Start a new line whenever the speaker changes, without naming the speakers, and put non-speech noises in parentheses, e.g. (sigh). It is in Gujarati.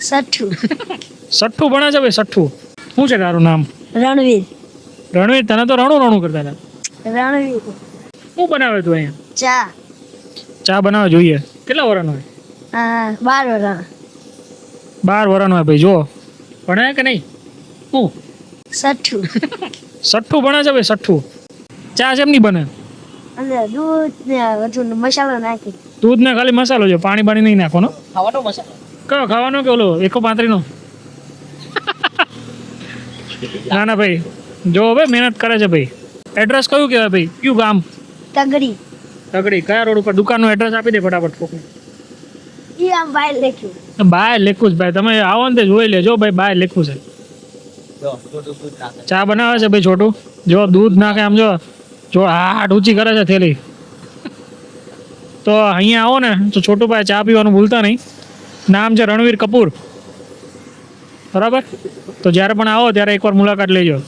સઠ્ઠું.
સઠ્ઠું ભણે છે ભાઈ સઠ્ઠું. શું છે તારું નામ?
રણવીર.
રણવીર તને તો રણું રણું કરતા હતા.
રણવીર.
શું બનાવે તું અહીંયા?
ચા.
ચા બનાવવા જોઈએ. કેટલા વરાનો હોય?
બાર વરણ
બાર વરાનો હોય ભાઈ જો. ભણે કે નહીં? શું?
સઠ્ઠું.
સઠ્ઠું ભણે છે ભાઈ સઠ્ઠું. ચા જેમની બને?
દૂધ ને મસાલો નાખી.
દૂધ ને ખાલી મસાલો છે પાણી બાણી નહીં નાખવાનો?
ખાવાનો મસાલો.
કયો ખાવાનો કે ઓલો એકો પાંત્રીનો? (laughs) ના ના ભાઈ. જો હવે મહેનત કરે છે ભાઈ. એડ્રેસ કયું કહેવાય ભાઈ? કયું ગામ?
તગડી.
તગડી. કયા રોડ ઉપર? દુકાનનું એડ્રેસ આપી દે ફટાફટ કોકને.
ઈ આમ લખ્યું.
જ ભાઈ. તમે આવો ને તે જોઈ લેજો ભાઈ બાય લખ્યું છે. ચા બનાવે છે ભાઈ છોટું? જો દૂધ નાખે આમ જો. જો હાટ ઊંચી કરે છે થેલી. તો અહીંયા આવો ને તો છોટું ભાઈ ચા પીવાનું ભૂલતા નહીં. નામ છે રણવીર કપૂર. બરાબર? તો જ્યારે પણ આવો ત્યારે એકવાર મુલાકાત લેજો.